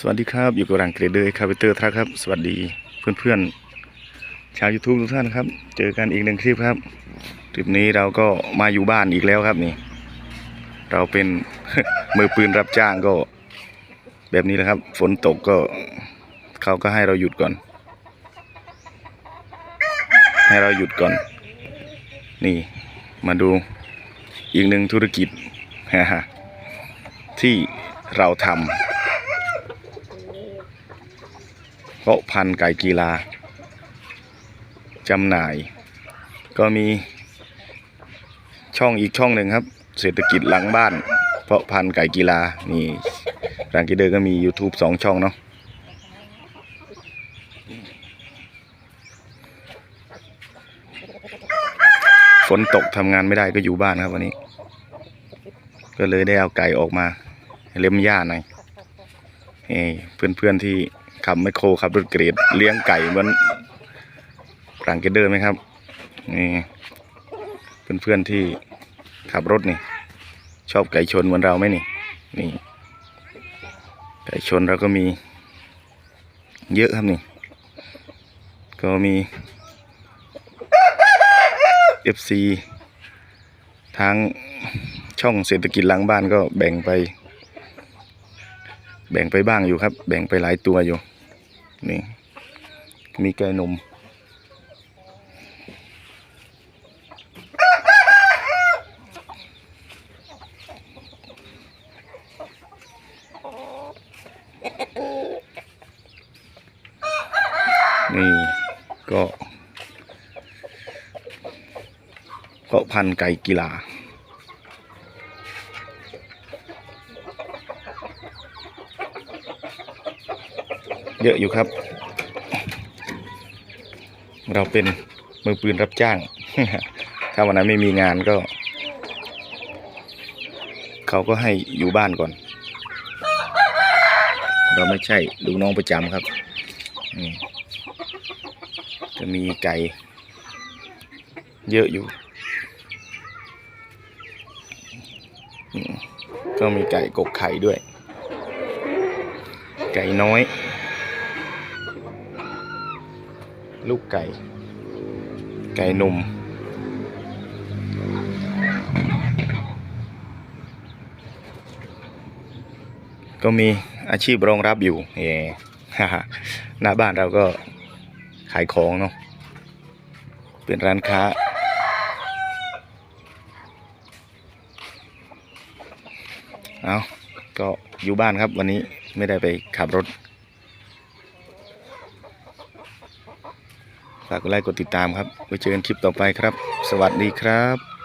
สวัสดีครับอยู่กับรังเกรเดอร์คาเปเตอร์ทรัคครับ สวัสดีเพื่อนๆ ชาว YouTube ทุกท่านครับ เจอกันอีกหนึ่งคลิปครับ คลิปนี้เราก็มาอยู่บ้านอีกแล้วครับนี่ เราเป็น มือปืนรับจ้างก็ แบบนี้แหละครับ ฝนตกก็เขาก็ให้เราหยุดก่อน ให้เราหยุดก่อน นี่มาดูอีกหนึ่งธุรกิจที่เราทำ เพาะพันธุ์ไก่กีฬาจำหน่าย ก็มีช่องอีกช่องหนึ่งครับ เศรษฐกิจหลังบ้าน เพาะพันธุ์ไก่กีฬานี่รังกีเดอร์ก็มี YouTube สองช่องเนาะฝนตกทำงานไม่ได้ก็อยู่บ้านครับวันนี้ ก็เลยได้เอาไก่ออกมาเล็มหญ้าหน่อยเพื่อนเพื่อนๆที่ ขับไมคโครขับรถเกรดเลี้ยงไก่เหมือนรังเกเดอร์ไหมครับ นี่เพื่อนเพื่อนๆที่ขับรถนี่ ชอบไก่ชนเหมือนเราไหมนี่ นี่ ไก่ชนเราก็มี เยอะครับนี่ ก็มี FC ทางช่องเศรษฐกิจหลังบ้านก็แบ่งไป แบ่งไปบ้างอยู่ครับ แบ่งไปหลายตัวอยู่ นี่ มีไก่นม นี่ก็เพาะพันธุ์ไก่กีฬา เยอะอยู่ครับ เราเป็นมือปืนรับจ้าง ถ้าวันนั้นไม่มีงานก็ เขาก็ให้อยู่บ้านก่อน เราไม่ใช่ลูกน้องประจำครับจะมีไก่เยอะอยู่ ก็มีไก่กกไข่ด้วย ไก่น้อย ลูกไก่ ไก่นม ก็มีอาชีพรองรับอยู่เย่หน้าบ้านเราก็ขายของเนาะเป็นร้านค้า เอาก็อยู่บ้านครับวันนี้ไม่ได้ไปขับรถ ฝากกดไลค์กดติดตามครับไว้เจอกันคลิปต่อไปครับ สวัสดีครับ